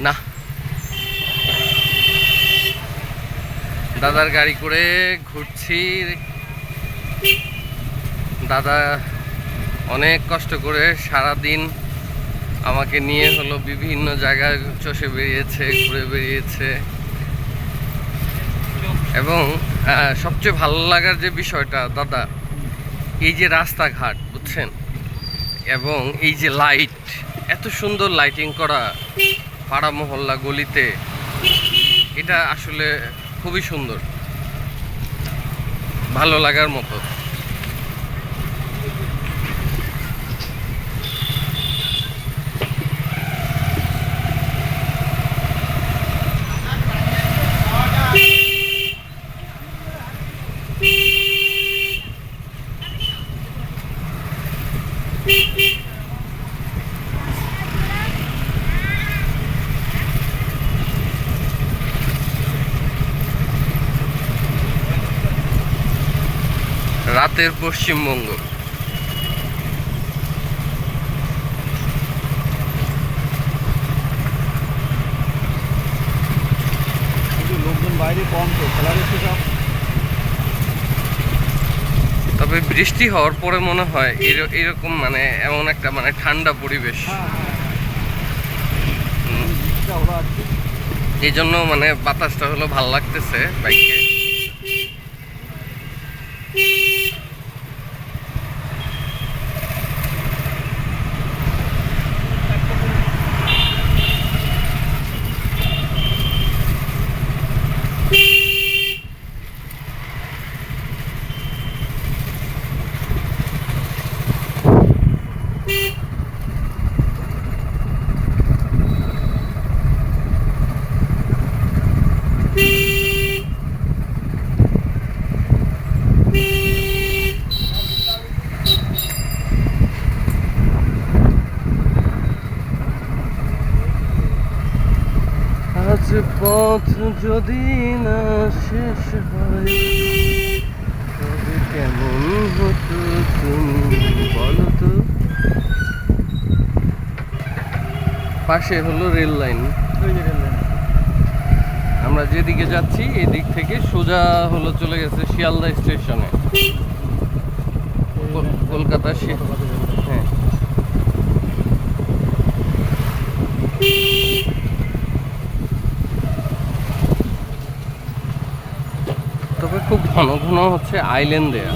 না। দাদার গাড়ি করে ঘুরছি। দাদা অনেক কষ্ট করে সারা দিন আমাকে নিয়ে হলো বিভিন্ন জায়গায় চষে বেরিয়েছে, ঘুরে বেরিয়েছে। এবং সবচেয়ে ভালো লাগার যে বিষয়টা, দাদা, এই যে রাস্তাঘাট, বুঝছেন? এবং এই যে লাইট এত সুন্দর লাইটিং করা পাড়া মহল্লা গলিতে এটা আসলে খুবই সুন্দর। ভালো লাগার মতো। রাতের পশ্চিমবঙ্গ। তবে বৃষ্টি হওয়ার পরে মনে হয় এর- এরকম মানে এমন একটা মানে ঠান্ডা পরিবেশ। হ্যাঁ হ্যাঁ আছে। এই জন্য মানে বাতাসটা হলো ভালো লাগতেছে বাইকে। আজ পথ যদি না শেষ হয় তবে কেমন হতো তুমি বলো তো? পাশে হলো রেল লাইন। যে। আমরা যেদিকে যাচ্ছি এদিক থেকে সোজা হলো চলে গেছে শিয়ালদা স্টেশনে। কল- কলকাতা শি- কলকাতা রেল লাইন। হ্যাঁ তবে খুব ঘন ঘন হচ্ছে আইল্যান্ড দেয়া